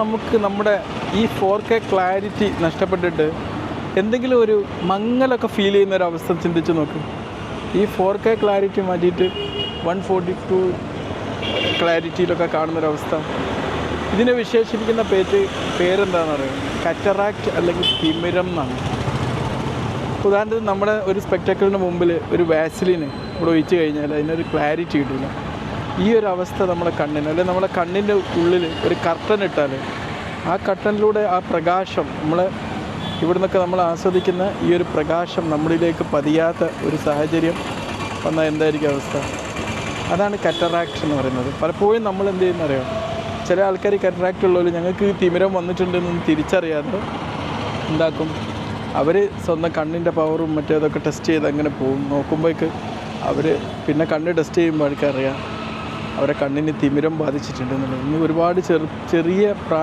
നമുക്ക് നമ്മുടെ ഈ ഫോർ കെ ക്ലാരിറ്റി നഷ്ടപ്പെട്ടിട്ട് എന്തെങ്കിലും ഒരു മങ്ങലൊക്കെ ഫീൽ ചെയ്യുന്ന ഒരു അവസ്ഥ ചിന്തിച്ച് നോക്ക്. ഈ ഫോർ കെ ക്ലാരിറ്റി മാറ്റിയിട്ട് വൺ ഫോർട്ടി ടു ക്ലാരിറ്റിയിലൊക്കെ കാണുന്നൊരവസ്ഥ ഇതിനെ വിശേഷിപ്പിക്കുന്ന പേര് പേരെന്താണെന്ന് അറിയാം? കറ്ററാക്റ്റ് അല്ലെങ്കിൽ തിമിരം എന്നാണ്. ഉദാഹരണത്തിന് നമ്മുടെ ഒരു സ്പെക്ടക്കിളിന് മുമ്പിൽ ഒരു വാസിലിന് ഇവിടെ ഒഴിച്ച് കഴിഞ്ഞാൽ അതിനൊരു ക്ലാരിറ്റി കിട്ടില്ല ഈ ഒരു അവസ്ഥ നമ്മുടെ കണ്ണിന് അല്ലെങ്കിൽ നമ്മുടെ കണ്ണിന്റെ ഉള്ളിൽ ഒരു കർട്ടൻ ഇട്ടാൽ ആ കർട്ടനിലൂടെ ആ പ്രകാശം നമ്മളെ ഇവിടുന്നൊക്കെ നമ്മൾ ആസ്വദിക്കുന്ന ഈ ഒരു പ്രകാശം നമ്മളിലേക്ക് പതിയാത്ത ഒരു സാഹചര്യം വന്നാൽ എന്തായിരിക്കും അവസ്ഥ? അതാണ് കറ്ററാക്ട് എന്ന് പറയുന്നത്. പലപ്പോഴും നമ്മൾ എന്ത് ചെയ്യുന്ന അറിയാം? ചില ആൾക്കാർ കറ്ററാക്ട് ഉള്ളവർ ഞങ്ങൾക്ക് ഈ തിമിരം വന്നിട്ടുണ്ടെന്ന് തിരിച്ചറിയാതെ എന്താക്കും? അവർ സ്വന്തം കണ്ണിന്റെ പവറും മറ്റേതൊക്കെ ടെസ്റ്റ് ചെയ്ത് അങ്ങനെ പോകും. നോക്കുമ്പോഴേക്ക് അവർ പിന്നെ കണ്ണ് ടെസ്റ്റ് ചെയ്യുമ്പോൾ അവർക്ക് അറിയാം അവരെ കണ്ണിന് തിമിരം ബാധിച്ചിട്ടുണ്ട് എന്നുള്ളത്. ഇന്ന് ഒരുപാട് ചെറു ചെറിയ പ്രായ